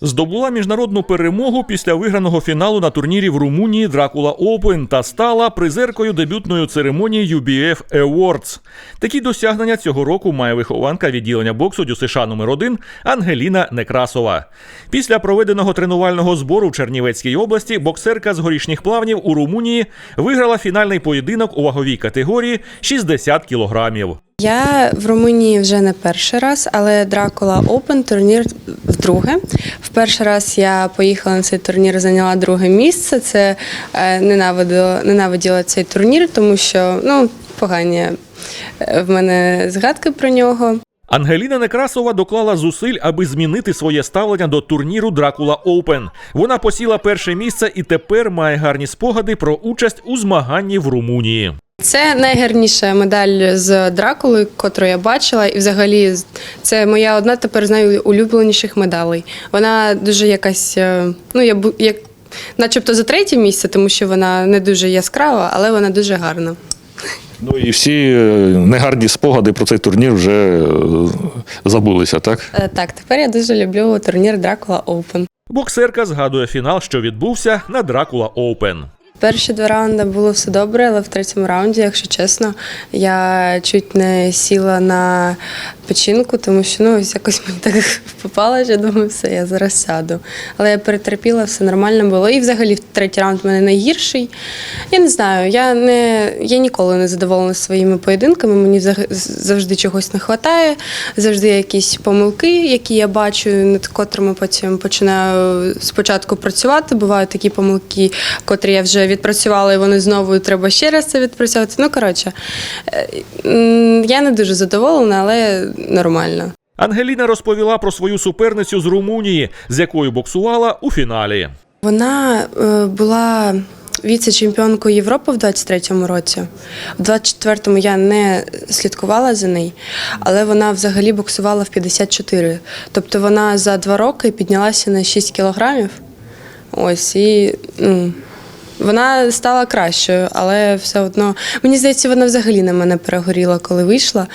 Здобула міжнародну перемогу після виграного фіналу на турнірі в Румунії Дракула Open та стала призеркою дебютної церемонії UBF Awards. Такі досягнення цього року має вихованка відділення боксу ДЮСШ номер 1 Ангеліна Некрасова. Після проведеного тренувального збору в Чернівецькій області боксерка з горішніх плавнів у Румунії виграла фінальний поєдинок у ваговій категорії 60 кілограмів. Я в Румунії вже не перший раз, але Дракула Open турнір вдруге. В перший раз я поїхала на цей турнір, зайняла друге місце. Це е, ненавиділа, ненавиділа цей турнір, тому що ну, погані е, в мене згадки про нього. Ангеліна Некрасова доклала зусиль, аби змінити своє ставлення до турніру Дракула Open. Вона посіла перше місце і тепер має гарні спогади про участь у змаганні в Румунії. Це найгарніша медаль з Дракулою, котру я бачила, і взагалі це моя одна тепер з найулюбленіших медалей. Вона дуже якась, е, ну я як, начебто за третє місце, тому що вона не дуже яскрава, але вона дуже гарна. Ну і всі е, негарні спогади про цей турнір вже е, забулися, так? Так, тепер я дуже люблю турнір Дракула Open. Боксерка згадує фінал, що відбувся на Дракула Open. Перші два раунди було все добре, але в третьому раунді, якщо чесно, я чуть не сіла на печінку, тому що ну ось якось мені так попало, що думаю, все, я зараз сяду. Але я перетерпіла, все нормально було. І взагалі третій раунд в мене найгірший. Я не знаю, я не я ніколи не задоволена своїми поєдинками. Мені завжди чогось не вистачає, завжди якісь помилки, які я бачу, над котрими потім починаю спочатку працювати. Бувають такі помилки, котрі я вже відпрацювала, і вони знову треба ще раз це відпрацювати. Ну коротше, е, я не дуже задоволена, але нормально. Ангеліна розповіла про свою суперницю з Румунії, з якою боксувала у фіналі. Вона е, була віце-чемпіонкою Європи в 23-му році. У 24-му я не слідкувала за нею, але вона взагалі боксувала в 54. Тобто вона за два роки піднялася на 6 кілограмів. Ось і ну, вона стала кращою, але все одно мені здається, вона взагалі на мене перегоріла, коли вийшла,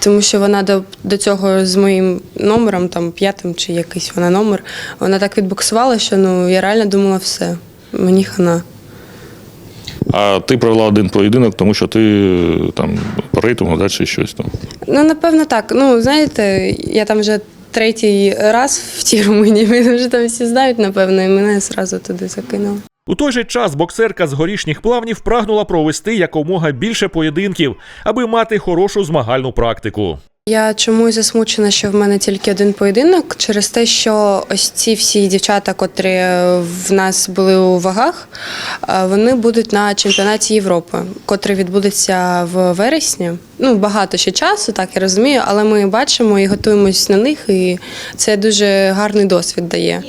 тому що вона до, до цього з моїм номером, там п'ятим чи якийсь вона номер, вона так відбоксувала, що ну я реально думала, все, мені хана. А ти провела один поєдинок, тому що ти там по рейтингу да, чи щось там. Ну, напевно, так. Ну, знаєте, я там вже третій раз в тій Румунії, мене вже там всі знають, напевно, і мене одразу туди закинули. У той же час боксерка з горішніх плавнів прагнула провести якомога більше поєдинків, аби мати хорошу змагальну практику. Я чомусь засмучена, що в мене тільки один поєдинок через те, що ось ці всі дівчата, котрі в нас були у вагах, е, вони будуть на чемпіонаті Європи, котрий відбудеться в вересні. Ну багато ще часу, так я розумію, але ми бачимо і готуємось на них, і це дуже гарний досвід дає.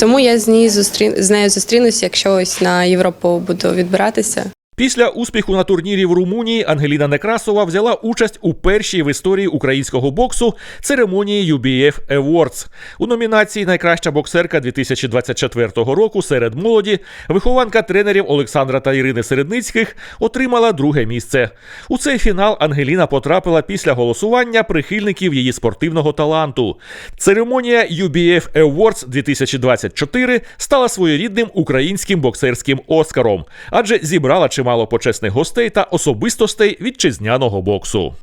Тому я з нею зустрі... з нею зустрінусь, якщо ось на Європу буду відбиратися. Після успіху на турнірі в Румунії Ангеліна Некрасова взяла участь у першій в історії українського боксу церемонії UBF Awards. У номінації Найкраща боксерка 2024 року серед молоді вихованка тренерів Олександра та Ірини Середницьких отримала друге місце. У цей фінал Ангеліна потрапила після голосування прихильників її спортивного таланту. Церемонія UBF Awards 2024 стала своєрідним українським боксерським оскаром, адже зібрала чимало почесних гостей та особистостей вітчизняного боксу.